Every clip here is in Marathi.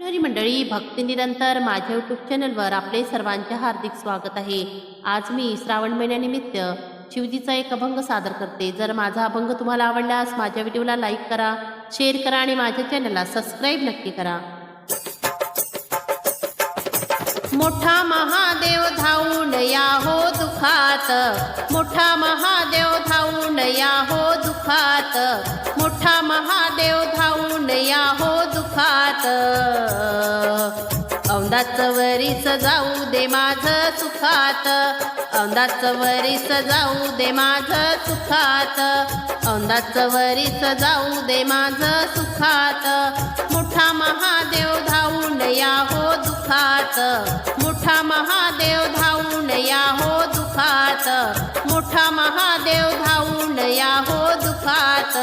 मंडळी मंडळी भक्ती निरंतर माझ्या यूट्यूब चॅनलवर आपले सर्वांचे हार्दिक स्वागत आहे. आज मी श्रावण महिन्यानिमित्त शिवजीचा एक अभंग सादर करते. जर माझा अभंग तुम्हाला आवडल्यास माझ्या व्हिडिओला लाईक करा शेअर करा आणि माझ्या चॅनलला सबस्क्राईब नक्की करा. मोठा महादेव धावून या हो दुखात. मोठा महादेव धावून या हो दुखात. मोठा महादेव धावून या हो दुखात औंदाच वरीस जाऊ दे माझ सुखात. औंदाच वरीस जाऊ दे माझ सुखात. औंदाच वरीस जाऊ दे माझ सुखात. मोठा महादेव धावून या हो दुखात. मोठा महादेव धावून या हो दुखात. मोठा महादेव धावून या हो दुखात.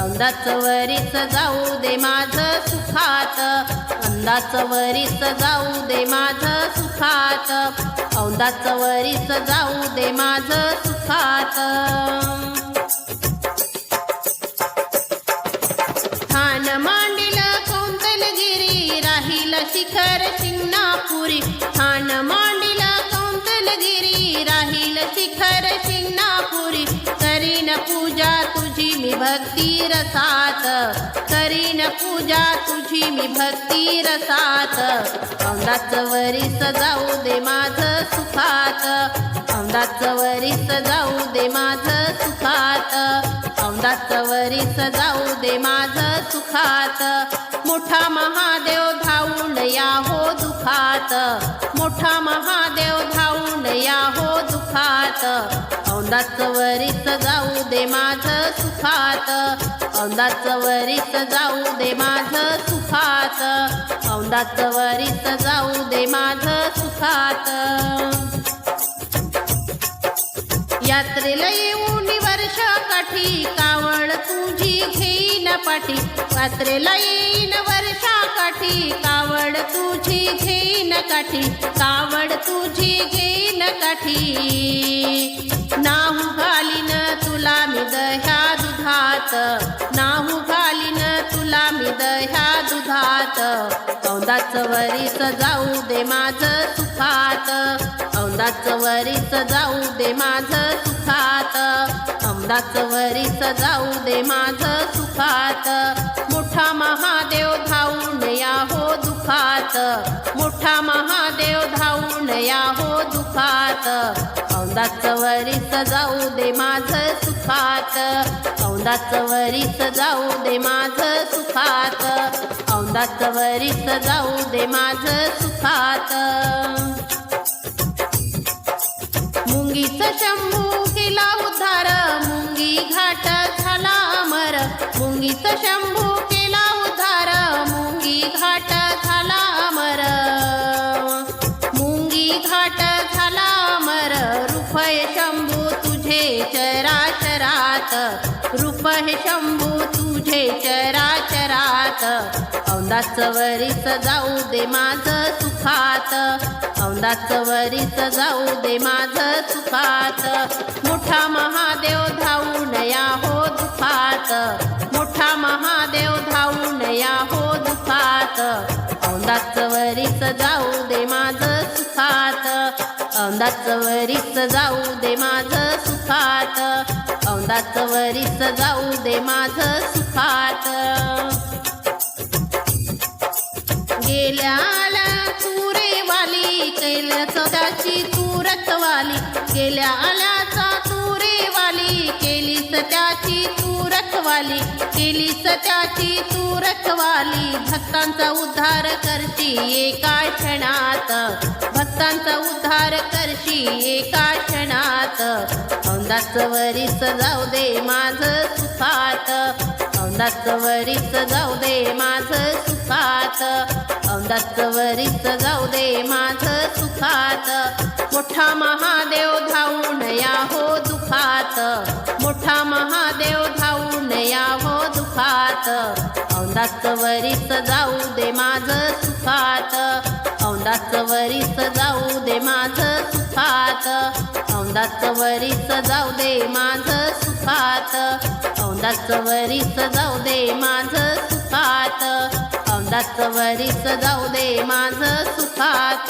औंदाच वरीस जाऊ दे माझ सुखात अंदाच वरीस जाऊ दे माझ सुखात औंदाच वरीस जाऊ दे माझ सुखात ठाण मांडिल कौंतलगिरी राहील शिखर शिंगणापुरी. ठाण मांडिल कौंतलगिरी राहील शिखर शिंगणापुरी. करीन पूजा तुझी मी भक्ती रसात. करीन पूजा तुझी मी भक्ती रसात. औंदाच वरीस जाऊ दे माझ सुखात. औंदाच वरीस जाऊ दे माझ सुखात. औंदाच वरीस जाऊ दे माझ सुखात. मोठा महादेव धावून या हो दुखात. मोठा महादेव धावून या हो दुखात. औंदाच वरीस जाऊ दे माझ सुखात. औंदाच वरीस जाऊ दे माझ सुखात. औंदाच वरीस जाऊ दे माझ सुखात. यात्रेला येऊन वर्ष काठी कावड तुझी घेईन पाठी. यात्रेला येईन वर्षा काठी कावड तुझी घेईन काठी. कावड तुझी घेईन काठी. नाहू घालीन तुला मी दह्या दुधात. नाहू घालीन तुला मी दह्या दुधात. औंदाच वरीस जाऊ दे माझ सुखात. औंदाच वरीस जाऊ दे माझ सुखात. औंदाच वरीस जाऊ दे माझ सुखात. मोठा महादेव धावून या हो दुखात. मोठा महा धावून हो दुखात. औंदाच वरीस जाऊ दे माझ सुखात. औंदाच वरीस जाऊ दे माझ सुखात. औंदाच वरीस जाऊ दे माझ सुखात. मुंगीच शंभू केला उद्धार. मुंगी घाट झाला अमर. मुंगीच शंभू चराचरात. रूप हे शंभू तुझे चराचरात. औंदाच वरीस जाऊ दे माझ सुखात. औंदाच वरीस जाऊ दे माझ सुखात. मोठा महादेव धावून या हो दुखात. मोठा महादेव धावून या हो दुखात. औंदाच वरीस जाऊ औंदाच वरीस जाऊ दे माझ सुखात. औंदाच वरीस जाऊ दे माझ सुखात. गेल्याला तुरे वाली केल्या सदाची तुरत वाली गेल्या आल्याचा तुरे वाली केली सत्याची रखवाली. केली सत्याची तू रखवाली. भक्तांचा उद्धार करशी एका क्षणात. भक्तांचा उद्धार करशी एका क्षणात. औंदाच वरीस जाऊ दे माझ सुखात. औंदाच वरीस जाऊ दे माझ सुखात. औंदाच वरीस जाऊ दे माझ सुखात. मोठा महादेव धावून या हो दुखात. मोठा महा औंदाच वरीस जाऊ दे माझ सुखात. औंदाच वरीस जाऊ दे माझ सुखात. औंदाच वरीस जाऊ दे माझ सुखात. औंदाच वरीस जाऊ दे माझ सुखात. चाललाच वरीस जाऊ दे माझ सुखात.